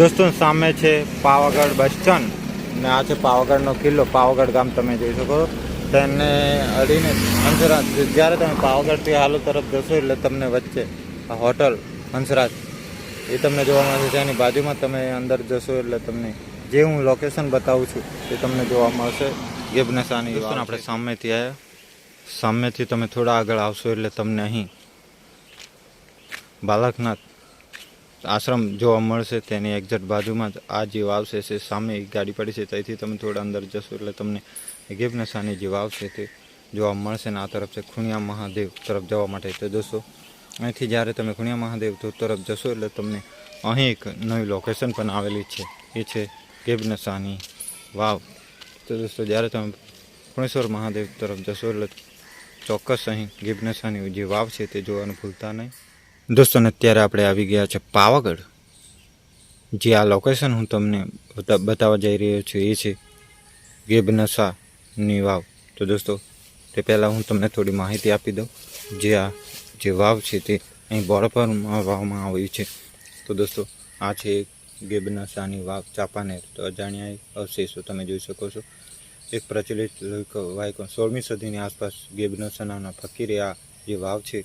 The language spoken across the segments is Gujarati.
દોસ્તો સામે છે પાવાગઢ બસ સ્ટેન્ડ ને આ છે પાવાગઢનો કિલ્લો. પાવાગઢ ગામ તમે જોઈ શકો તેને અડીને હંસરાજ જ્યારે તમે પાવાગઢથી હાલો તરફ જશો એટલે તમને વચ્ચે હોટલ હંસરાજ એ તમને જોવા મળશે. જેની બાજુમાં તમે અંદર જશો એટલે તમને જે હું લોકેશન બતાવું છું એ તમને જોવા મળશે. ગેબનસાની આપણે સામેથી આવ્યા સામેથી તમે થોડા આગળ આવશો એટલે તમને અહીં બાલકનાથ આશ્રમ જોવા મળશે, તેની એક્ઝેક્ટ બાજુમાં જ આ જે વાવ છે સામે ગાડી પડી છે, ત્યાંથી તમે થોડા અંદર જશો એટલે તમને ગેબનસાની જે વાવ છે તે જોવા મળશે ને આ તરફ છે ખૂણિયા મહાદેવ તરફ જવા માટે તો જશો. અહીંથી જ્યારે તમે ખૂણિયા મહાદેવ તરફ જશો એટલે તમને અહીં એક નવી લોકેશન પણ આવેલી છે. એ છે ગેબનસાની વાવ. તો દોસ્તો, જ્યારે તમે પુણેશ્વર મહાદેવ તરફ જશો એટલે ચોક્કસ અહીં ગિબનસાની જે વાવ છે તે જોવાનું ભૂલતા નહીં. દોસ્તોને અત્યારે આપણે આવી ગયા છે પાવાગઢ. જે આ લોકેશન હું તમને બતા- બતાવવા જઈ રહ્યો છું એ છે ગેબનસાની વાવ તો દોસ્તો, તે પહેલાં હું તમને થોડી માહિતી આપી દઉં. જે આ જે વાવ છે તે અહીં બોરપરમાં વાવમાં આવ્યું છે. તો દોસ્તો, આ છે ગેબનસાની વાવ, ચાપાનેર. તો અજાણ્યા અવશેષો તમે જોઈ શકો છો. એક પ્રચલિત વાયકો સોળમી સદીની આસપાસ ગેબનસાના ફકીરે આ જે વાવ છે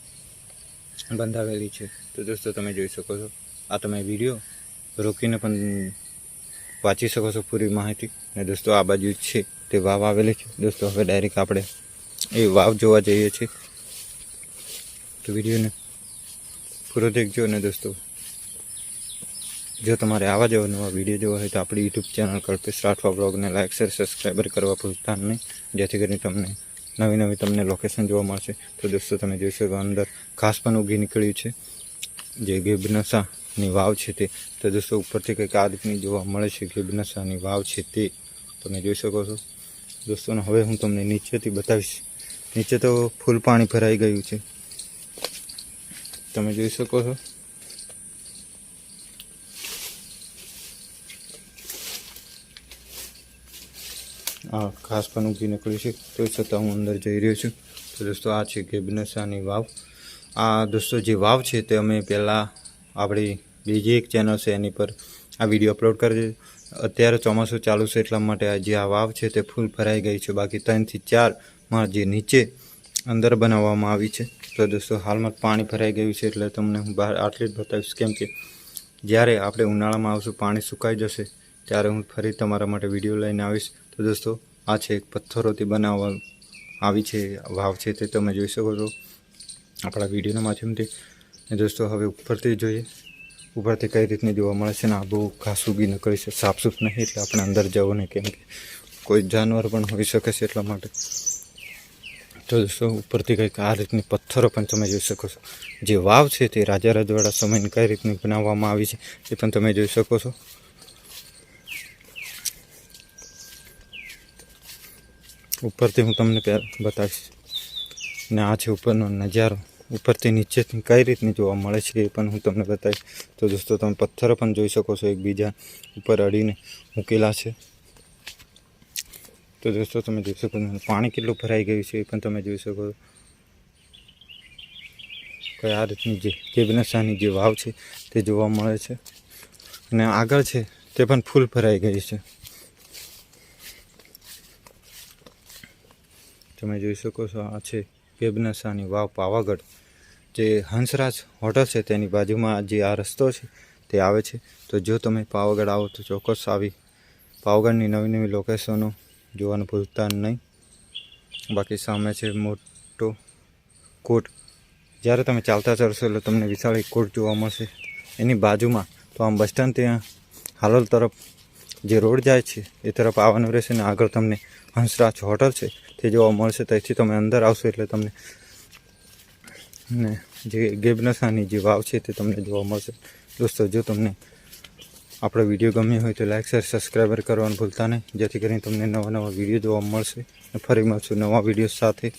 બંધાવેલી છે. તો દોસ્તો, તમે જોઈ શકો છો. આ તમે વીડિયો રોકીને પણ વાંચી શકો છો પૂરી માહિતી. ને દોસ્તો, આ બાજુ છે તે વાવ આવેલી છે. દોસ્તો, હવે ડાયરેક્ટ આપણે એ વાવ જોવા જઈએ છીએ. તો વિડીયોને પૂરો દેખજો ને દોસ્તો, જો તમારે આવા જેવા નવા વીડિયો જોવા હોય તો આપણી યુટ્યુબ ચેનલ કલ્પેશ રાઠવા બ્લોગને લાઇક શેર સબસ્ક્રાઈબર કરવા ભૂલતા નહીં. જેથી કરીને તમને નવી નવી તમને લોકેશન જોવા મળશે. તો દોસ્તો, તમે જોઈ શકો અંદર ઘાસ પણ ઉગી નીકળ્યું છે. જે ગેબનસાની વાવ છે તે. તો દોસ્તો, ઉપરથી કંઈક આ રીતની જોવા મળે છે ગેબનસાની વાવ છે તે. તમે જોઈ શકો છો. દોસ્તોને હવે હું તમને નીચેથી બતાવીશ. નીચે તો ફૂલ પાણી ભરાઈ ગયું છે. તમે જોઈ શકો છો. આ ઘાસ પણ ઉગી નીકળ્યું છે. તો છતાં હું અંદર જઈ રહ્યો છું. તો દોસ્તો, આ છે ગેબનસાની વાવ. આ દોસ્તો, જે વાવ છે તે અમે પહેલાં આપણી બીજી એક ચેનલ છે એની પર આ વીડિયો અપલોડ કરી અત્યારે ચોમાસું ચાલુ છે એટલા માટે જે આ વાવ છે તે ફૂલ ભરાઈ ગઈ છે. બાકી ત્રણથી ચારમાં જે નીચે અંદર બનાવવામાં આવી છે. તો દોસ્તો, હાલમાં પાણી ભરાઈ ગયું છે એટલે તમને હું બહાર આટલી જ બતાવીશ. કેમ કે જ્યારે આપણે ઉનાળામાં આવશું, પાણી સુકાઈ જશે, ત્યારે હું ફરી તમારા માટે વીડિયો લઈને આવીશ. તો દોસ્તો, આ છે એક પથ્થરોથી બનાવવા આવી છે, વાવ છે તે તમે જોઈ શકો છો આપણા વિડીયોના માધ્યમથી. દોસ્તો, હવે ઉપરથી જોઈએ, ઉપરથી કઈ રીતની જોવા મળે છે ને આ બહુ ઘાસ ઉગી નીકળી છે, સાફસૂફ નહીં, એટલે આપણે અંદર જવું નહીં, કેમ કે કોઈ જાનવર પણ હોઈ શકે છે એટલા માટે. તો દોસ્તો, ઉપરથી કંઈક આ રીતની પથ્થરો પણ તમે જોઈ શકો છો. જે વાવ છે તે રાજા રજવાડા સમયની કઈ રીતની બનાવવામાં આવી છે તે પણ તમે જોઈ શકો છો. ઉપરથી હું તમને બતાવીશ. ને આ છે ઉપરનો નજારો. ઉપરથી નીચેથી કઈ રીતની જોવા મળે છે એ પણ હું તમને બતાવીશ. તો દોસ્તો, તમે પથ્થરો પણ જોઈ શકો છો એકબીજા ઉપર અડીને મૂકેલા છે. તો દોસ્તો, તમે જોઈ શકો છો પાણી કેટલું ભરાઈ ગયું છે એ પણ તમે જોઈ શકો છો. કઈ આ રીતની જે કેબનસાની જે વાવ છે તે જોવા મળે છે. અને આગળ છે તે પણ ફૂલ ભરાઈ ગઈ છે. તમે જોઈ શકો છો, આ છે કેબનસાની વાવ પાવાગઢ. જે હંસરાજ હોટલ છે, તેની બાજુમાં જે આ રસ્તો છે, તે આવે છે. તો જો તમે પાવાગઢ આવો તો ચોક્કસ આવી પાવાગઢની નવી નવી લોકેશનો જોવાનું ભૂલતા નહીં. બાકી સામે છે મોટો કોટ. જ્યારે તમે ચાલતા ચડશો એટલે તમને વિશાળ એક કોટ જોવા મળશે. એની બાજુમાં, તો આમ બસ સ્ટેન્ડ ત્યાં હાલોલ તરફ જે રોડ જાય છે, એ તરફ આવવાનું રહેશે ને આગળ તમને હંસરાજ હોટલ છે. તે જોવા મળશે ત્યાંથી તમે અંદર આવશો એટલે તમને ને જે ગેબનસાની જે વાવ છે તે તમને જોવા મળશે. દોસ્તો, જો તમને આપણો વીડિયો ગમ્યો હોય તો લાઇક શેર, સબસ્ક્રાઈબર કરવાનું ભૂલતા નહીં. જેથી કરીને તમને નવા નવા વીડિયો જોવા મળશે. ફરી મળશું નવા વીડિયો સાથે.